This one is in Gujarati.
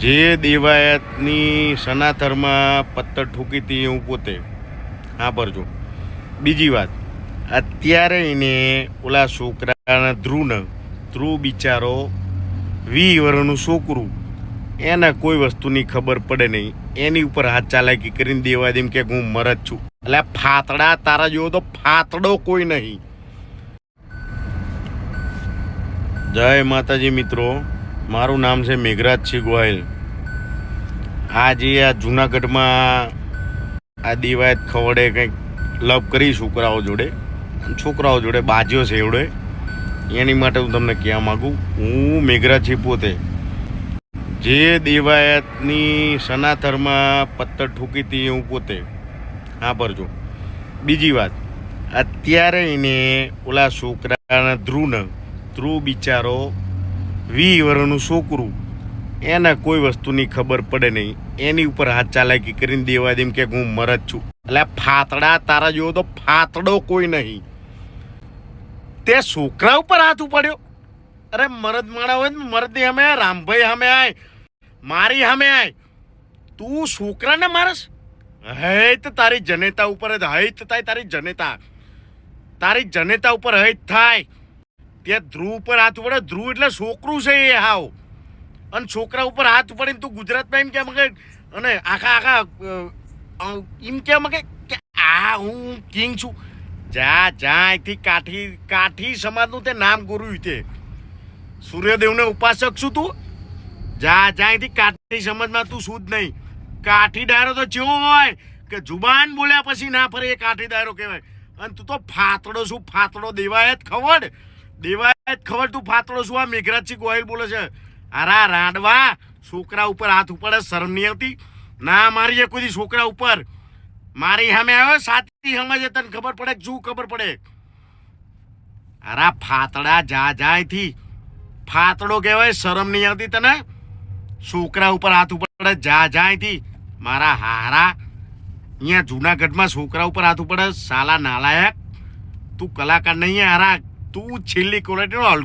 જે દેવાયતની સનાથરમાં પથ્થર ઠૂકી હતી હું પોતે હા પરજો બીજી વાત, અત્યારે એને ઓલા છોકરાના ધ્રુવને, ધ્રુવ બિચારો વી વર્ષનું છોકરું, એને કોઈ વસ્તુની ખબર પડે નહીં. એની ઉપર હાથ ચાલાકી કરીને દેવા દેમ કે હું મરજ છું. એટલે ફાતડા તારા જેવો તો ફાતડો કોઈ નહીં. જય માતાજી મિત્રો. મારું નામ છે મેઘરાજસિંહ ગોયલ આજે આ જુનાગઢમાં આ દિવાયત ખવડે કંઈક લવ કરી છોકરાઓ જોડે છોકરાઓ જોડે બાજ્યો છે એવડે, એની માટે હું તમને કહેવા માગું, હું મેઘરાજસિંહ પોતે. જે દેવાયતની સનાતરમાં પથ્થર ઠૂકી હતી હું પોતે. હા પરજો બીજી વાત, અત્યારે એને ઓલા છોકરાના ધ્રુવને, ધ્રુવ બિચારો વી વર્ષનું છોકરું. એને કોઈ વસ્તુની ખબર પડે નહીં. એની ઉપર હાથ ચાલાકી કરીને દેવા દેમ કે હું મરજ છું. એટલે ફાતડા તારા જેવો તો ફાતડો કોઈ નહીં. તે છોકરા ઉપર હાથ ઉપાડ્યો. અરે મરદ માણા હોય ને મરદની સામે રામભાઈ અમે આય, મારી સામે આય. તું છોકરાને મારસ? હૈત તારી જનેતા ઉપર હૈત થાય તારી જનેતા. તારી જનેતા ઉપર હૈત થાય. તે ધ્રુવ ઉપર હાથ પડે ધ્રુવ એટલે છોકરું છે એ હાવ. અને છોકરા ઉપર હાથ પડે તું ગુજરાતમાં એમ કેમ કે અને આખા આખા એમ કેમ કે આ હું કિંગ છું. જા જા, અહીંથી કાઠી કાઠી સમાજનું તે નામ ગુરુ તે. સૂર્યદેવને ઉપાસક છું તું. જા જા, અહીંથી કાઠી સમાજમાં તું શું જ નહીં. કાઠી ડાયરો તો જેવો હોય કે જુબાન બોલ્યા પછી ના ફરે એ કાઠી ડાયરો કહેવાય. અને તું તો ફાતડો શું ફાતડો જ ખવડ દેવાયત ખબર તું ફાતળો શું આ મેઘરાજસિંહ ગોહિલ બોલે છે? અરા રાડવા, છોકરા ઉપર હાથ ઉપાડે શરમ નહીં આવતી? ના, મારી કોઈ છોકરા ઉપર. મારી સામે આવ્યો સાચી સમજે તને ખબર પડે શું ખબર પડે? અરા ફાતડા જા જાયથી. ફાતડો કહેવાય, શરમ નહીં આવતી તને? છોકરા ઉપર હાથ ઉપાડે, જા જાયથી. મારા હારા, અહીંયા જુનાગઢમાં છોકરા ઉપર હાથ ઉપાડે, સાલા નાલાયક. તું કલાકાર નહીં હારા. tu chili con el alcohol.